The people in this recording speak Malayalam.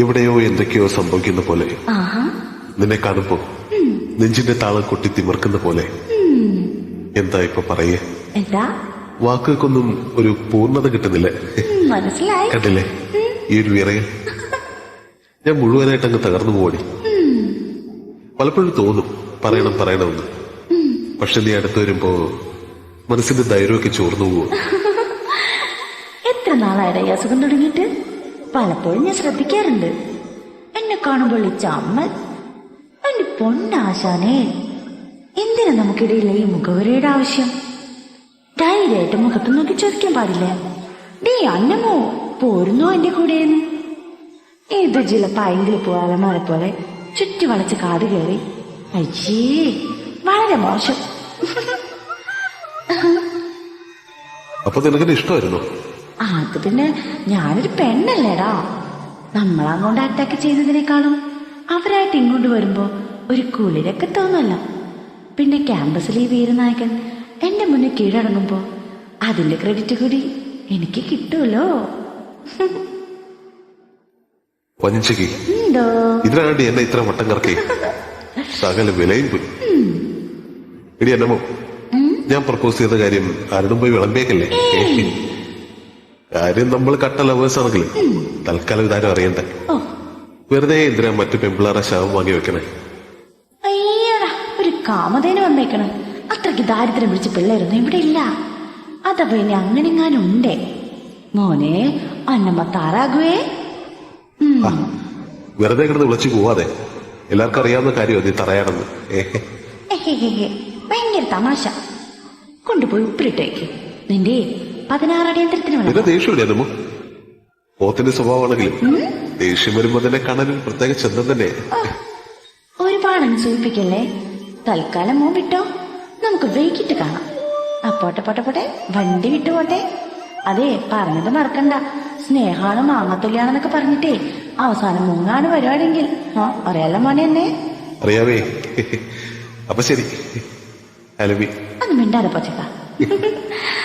എവിടെയോ എന്തൊക്കെയോ സംഭവിക്കുന്ന പോലെ. നിന്നെ കാണുമ്പോ നെഞ്ചിന്റെ താളം കൊട്ടി തിമർക്കുന്ന പോലെ. എന്താ ഇപ്പൊ പറയേ? വാക്കുകൾക്കൊന്നും ഒരു പൂർണത കിട്ടുന്നില്ല. കണ്ടില്ലേ? ഈ ഒരു വിറയൽ ഞാൻ മുഴുവനായിട്ട് അങ്ങ് തകർന്നു പോടി പലപ്പോഴും തോന്നും പറയണം പറയണമെന്ന്. പക്ഷെ നീ അടുത്ത് വരുമ്പോ മനസ്സിന്റെ ധൈര്യമൊക്കെ ചോർന്നു പോവും. എത്ര നാളായിട്ട് അസുഖം തുടങ്ങിയിട്ട്? പലപ്പോഴും ഞാൻ ശ്രദ്ധിക്കാറുണ്ട്. എന്നെ കാണുമ്പോൾ ഈ ചമ്മൽ എന്റെ പൊന്നാശാനെ എന്തിനാ നമുക്കിടയിൽ ഈ മുഖവരയുടെ ആവശ്യം? ധൈര്യമായിട്ട് മുഖത്ത് നോക്കി ചോദിക്കാൻ പാടില്ല. ഡേ അന്നമോ പോരുന്നോ എന്റെ കൂടെയെന്ന്? ഏത് ചില പൈങ്കിളി പോയാലമാര പോലെ ചുറ്റി വളച്ച് കാട് കയറി അയ്യേ വളരെ മോശം. അപ്പൊ നിനക്കെന്നെ ഇഷ്ടമായിരുന്നു? അത് പിന്നെ ഞാനൊരു പെണ്ണല്ലേടാ. നമ്മളങ്ങോട്ട് അറ്റാക്ക് ചെയ്തതിനേക്കാളും അവരായിട്ട് ഇങ്ങോട്ട് വരുമ്പോ ഒരു കുളിരൊക്കെ തോന്നല്ല. പിന്നെ ക്യാമ്പസിൽ ഈ വീരനായകൻ എന്റെ മുന്നിൽ കീഴടങ്ങുമ്പോ അതിന്റെ ക്രെഡിറ്റ് കൂടി എനിക്ക് കിട്ടുമല്ലോ ഇതിനാണ്ടി എന്നെ ഇത്ര വട്ടം കറക്കി. സകല വിലയും പോയി. എടി എന്നമോ ഞാൻ പ്രപ്പോസ് ചെയ്ത കാര്യം ആരോടും പോയി വിളമ്പേക്കല്ലേ കാര്യം നമ്മൾ കട്ട ലവേഴ്സ് ആണെങ്കിലും തൽക്കാലം ഇതാരും അറിയണ്ട. വെറുതെ എന്തിനാ മറ്റു പെമ്പിളാറെ ശവം വാങ്ങി വെക്കണേ? അയ്യടാ ഒരു കാമതേന വന്നേക്കണം. അത്രയ്ക്ക് ദാരിദ്ര്യം പിടിച്ച പിള്ളേരൊന്നും ഇവിടെ ഇല്ല. അതപ്പോ ഇനി അങ്ങനെങ്ങാനും ഉണ്ടേ മോനെ അന്നമ്മ താറാകുവേ? വെറുതെ കിടന്ന് വിളിച്ചു പോവാതെ. എല്ലാവർക്കും അറിയാവുന്ന കാര്യം നീ തറയാണെന്ന്. ഭയങ്കര തമാശ. കൊണ്ടുപോയി ഉപ്പിലിട്ടേക്ക്. നിന്റെ പതിനാറടിയന്തരത്തിന് ദേഷ്യം ഇല്ലേ ദേഷ്യമില്ലേ നമ്മ പോത്തിന്റെ സ്വഭാവമാണെങ്കിലും ദേഷ്യം വരുമ്പോ തന്നെ കണലിൽ ഒരു പ്രത്യേക ചന്തം തന്നെ. ഒരുപാടങ്ങ് സൂചിപ്പിക്കല്ലേ? തൽക്കാലം മോ വിട്ടോ? നമുക്ക് വൈകിട്ട് കാണാം. അപ്പോട്ടെ പോട്ടെ പോട്ടെ വണ്ടി വിട്ടു പോട്ടെ. അതെ പറഞ്ഞത് മറക്കണ്ട. സ്നേഹാണ് മാങ്ങത്തുല്യാണെന്നൊക്കെ പറഞ്ഞിട്ടേ അവസാനം മുങ്ങാണ് പരിപാടിയെങ്കിൽ ആ അറിയാലോ മോനെ എന്നെ? അറിയാവേ. അപ്പൊ ശരി. അത് മിണ്ടാതെ പച്ചക്ക